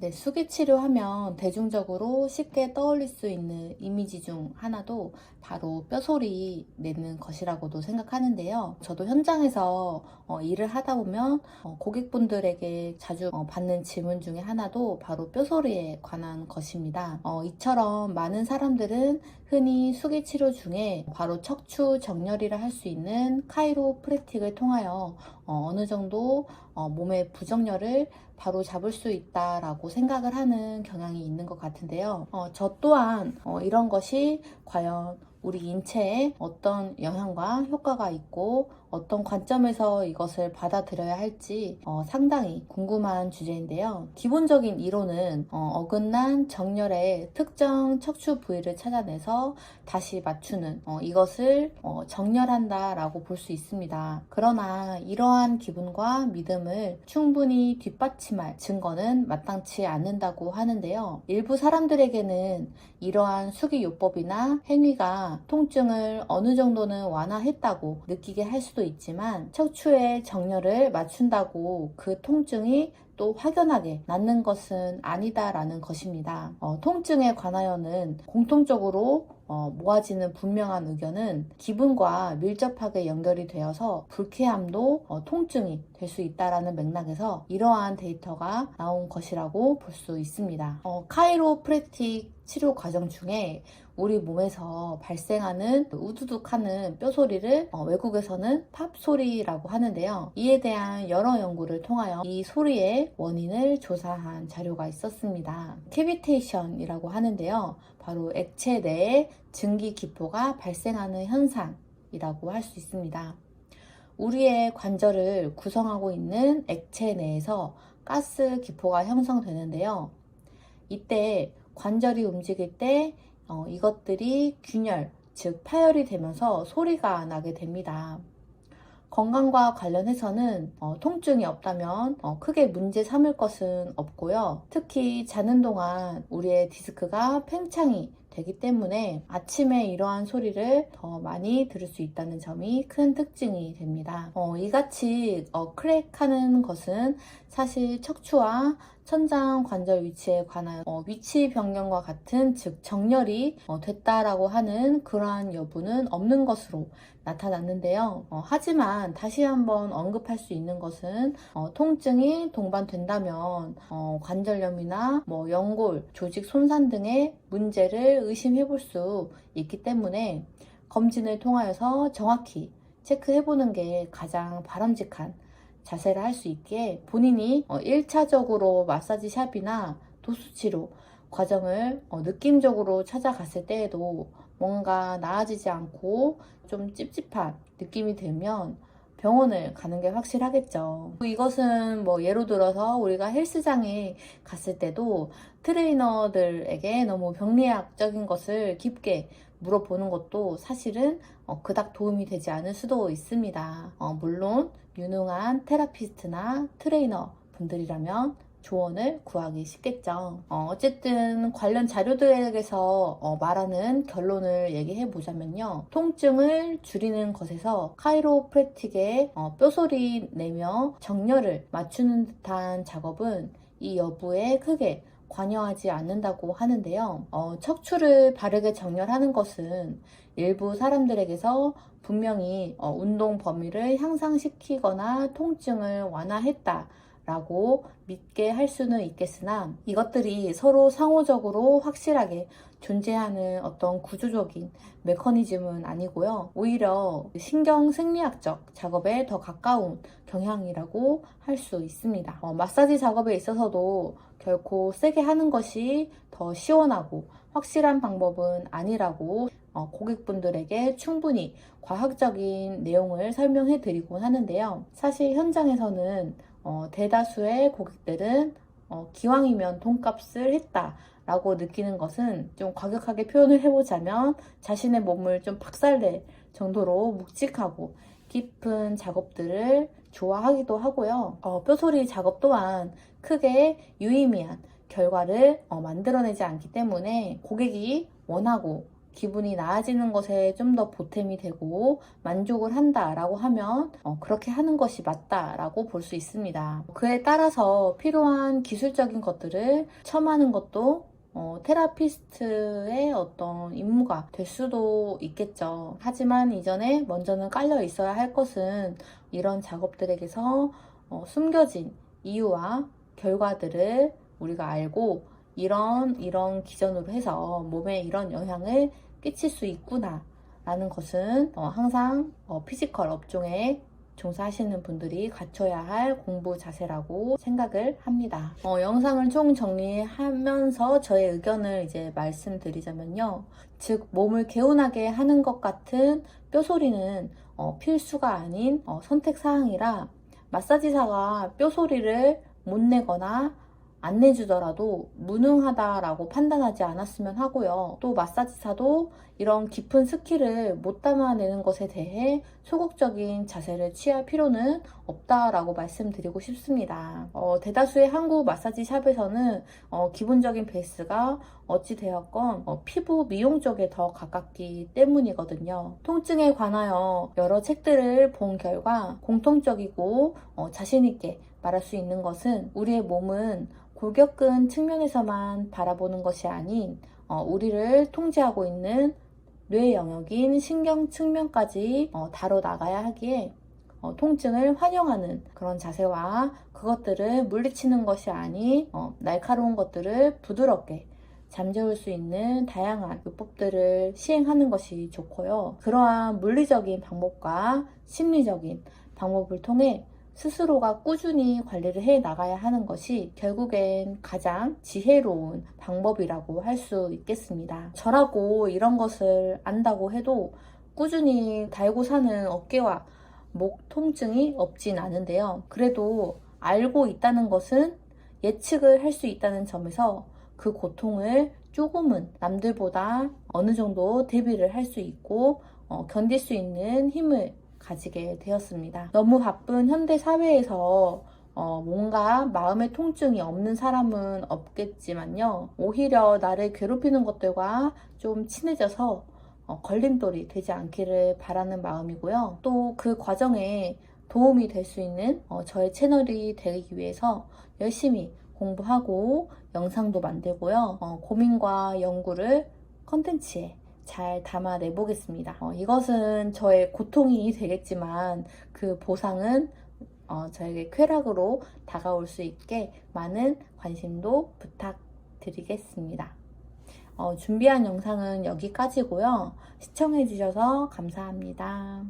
네, 수기 치료 하면 대중적으로 쉽게 떠올릴 수 있는 이미지 중 하나도 바로 뼈소리 내는 것이라고도 생각하는데요. 저도 현장에서 어, 일을 하다 보면 어, 고객분들에게 자주 어, 받는 질문 중에 하나도 바로 뼈소리에 관한 것입니다. 어, 이처럼 많은 사람들은 흔히 수기 치료 중에 바로 척추 정렬이라 할 수 있는 카이로프레틱을 통하여 어, 느 정도 어, 몸의 부정렬을 바로 잡을 수 있다라고 생각을 하는 경향이 있는 것 같은데요. 어, 저 또한 어, 이런 것이 과연 우리 인체에 어떤 영향과 효과가 있고 어떤 관점에서 이것을 받아들여야 할지 어, 상당히 궁금한 주제인데요. 기본적인 이론은 어, 긋난 정렬의 특정 척추 부위를 찾아내서 다시 맞추는 어, 이것을 어, 정렬한다라고 볼 수 있습니다. 그러나 이러한 기분과 믿음을 충분히 뒷받침할 증거는 마땅치 않는다고 하는데요. 일부 사람들에게는 이러한 수기요법이나 행위가 통증을 어느 정도는 완화했다고 느끼게 할 수도 있지만 척추의 정렬을 맞춘다고 그 통증이 또 확연하게 낫는 것은 아니다라는 것입니다. 어, 통증에 관하여는 공통적으로 어, 모아지는 분명한 의견은 기분과 밀접하게 연결이 되어서 불쾌함도 어, 통증이 될 수 있다라는 맥락에서 이러한 데이터가 나온 것이라고 볼 수 있습니다. 어, 카이로프레틱 치료 과정 중에 우리 몸에서 발생하는 우두둑하는 뼈 소리를 어, 외국에서는 팝 소리라고 하는데요. 이에 대한 여러 연구를 통하여 이 소리의 원인을 조사한 자료가 있었습니다. 캐비테이션이라고 하는데요. 바로 액체 내에 증기 기포가 발생하는 현상이라고 할 수 있습니다. 우리의 관절을 구성하고 있는 액체 내에서 가스 기포가 형성되는데요. 이때 관절이 움직일 때 어, 이것들이 균열, 즉 파열이 되면서 소리가 나게 됩니다. 건강과 관련해서는 어, 통증이 없다면 어, 크게 문제 삼을 것은 없고요. 특히 자는 동안 우리의 디스크가 팽창이 되기 때문에 아침에 이러한 소리를 더 많이 들을 수 있다는 점이 큰 특징이 됩니다. 어, 이같이 어, 크랙하는 것은 사실 척추와 천장 관절 위치에 관한 어, 위치 변경과 같은 즉 정렬이 어, 됐다라고 하는 그러한 여부는 없는 것으로 나타났는데요. 어, 하지만 다시 한번 언급할 수 있는 것은 어, 통증이 동반된다면 어, 관절염이나 뭐 연골, 조직 손상 등의 문제를 의심해 볼 수 있기 때문에 검진을 통하여서 정확히 체크해 보는 게 가장 바람직한 자세를 할 수 있기에 본인이 어, 1차적으로 마사지 샵이나 도수 치료 과정을 어, 느낌적으로 찾아갔을 때에도 뭔가 나아지지 않고 좀 찝찝한 느낌이 들면 병원을 가는 게 확실하겠죠. 이것은 뭐 예로 들어서 우리가 헬스장에 갔을 때도 트레이너들에게 너무 병리학적인 것을 깊게 물어보는 것도 사실은 어, 그닥 도움이 되지 않을 수도 있습니다. 어, 물론 유능한 테라피스트나 트레이너 분들이라면 조언을 구하기 쉽겠죠. 어, 쨌든 관련 자료들에게서 어, 말하는 결론을 얘기해 보자면요. 통증을 줄이는 것에서 카이로프레틱의 어, 뼈소리 내며 정렬을 맞추는 듯한 작업은 이 여부에 크게 관여하지 않는다고 하는데요. 어, 척추를 바르게 정렬하는 것은 일부 사람들에게서 분명히 어, 운동 범위를 향상시키거나 통증을 완화했다. 라고 믿게 할 수는 있겠으나 이것들이 서로 상호적으로 확실하게 존재하는 어떤 구조적인 메커니즘은 아니고요. 오히려 신경 생리학적 작업에 더 가까운 경향이라고 할 수 있습니다. 어, 마사지 작업에 있어서도 결코 세게 하는 것이 더 시원하고 확실한 방법은 아니라고 어, 고객분들에게 충분히 과학적인 내용을 설명해 드리곤 하는데요. 사실 현장에서는 어, 대다수의 고객들은 어, 기왕이면 돈값을 했다라고 느끼는 것은 좀 과격하게 표현을 해보자면 자신의 몸을 좀 박살낼 정도로 묵직하고 깊은 작업들을 좋아하기도 하고요. 어, 뼈소리 작업 또한 크게 유의미한 결과를 어, 만들어내지 않기 때문에 고객이 원하고 기분이 나아지는 것에 좀 더 보탬이 되고 만족을 한다라고 하면 어, 그렇게 하는 것이 맞다라고 볼 수 있습니다. 그에 따라서 필요한 기술적인 것들을 첨하는 것도 어, 테라피스트의 어떤 임무가 될 수도 있겠죠. 하지만 이전에 먼저는 깔려 있어야 할 것은 이런 작업들에게서 어, 숨겨진 이유와 결과들을 우리가 알고 이런 이런 기전으로 해서 몸에 이런 영향을 끼칠 수 있구나 라는 것은 어, 항상 어, 피지컬 업종에 종사하시는 분들이 갖춰야 할 공부 자세라고 생각을 합니다. 어, 영상을 총 정리하면서 저의 의견을 이제 말씀드리자면요. 즉, 몸을 개운하게 하는 것 같은 뼈소리는 어, 필수가 아닌 어, 선택사항이라 마사지사가 뼈소리를 못 내거나 안 내주더라도 무능하다라고 판단하지 않았으면 하고요. 또 마사지사도 이런 깊은 스킬을 못 담아내는 것에 대해 소극적인 자세를 취할 필요는 없다라고 말씀드리고 싶습니다. 어, 대다수의 한국 마사지 샵에서는 어, 기본적인 베이스가 어찌되었건 어, 피부 미용 쪽에 더 가깝기 때문이거든요. 통증에 관하여 여러 책들을 본 결과 공통적이고 어, 자신있게 말할 수 있는 것은 우리의 몸은 골격근 측면에서만 바라보는 것이 아닌 어, 우리를 통제하고 있는 뇌 영역인 신경 측면까지 어, 다뤄 나가야 하기에 어, 통증을 환영하는 그런 자세와 그것들을 물리치는 것이 아닌 어, 날카로운 것들을 부드럽게 잠재울 수 있는 다양한 요법들을 시행하는 것이 좋고요. 그러한 물리적인 방법과 심리적인 방법을 통해 스스로가 꾸준히 관리를 해 나가야 하는 것이 결국엔 가장 지혜로운 방법이라고 할 수 있겠습니다. 저라고 이런 것을 안다고 해도 꾸준히 달고 사는 어깨와 목 통증이 없진 않은데요. 그래도 알고 있다는 것은 예측을 할 수 있다는 점에서 그 고통을 조금은 남들보다 어느 정도 대비를 할 수 있고 어, 견딜 수 있는 힘을 가지게 되었습니다. 너무 바쁜 현대 사회에서 어, 뭔가 마음의 통증이 없는 사람은 없겠지만요. 오히려 나를 괴롭히는 것들과 좀 친해져서 어, 걸림돌이 되지 않기를 바라는 마음이고요. 또 그 과정에 도움이 될 수 있는 어, 저의 채널이 되기 위해서 열심히 공부하고 영상도 만들고요. 어, 고민과 연구를 컨텐츠에 잘 담아내 보겠습니다. 어, 이것은 저의 고통이 되겠지만 그 보상은 어, 저에게 쾌락으로 다가올 수 있게 많은 관심도 부탁드리겠습니다. 어, 준비한 영상은 여기까지고요. 시청해주셔서 감사합니다.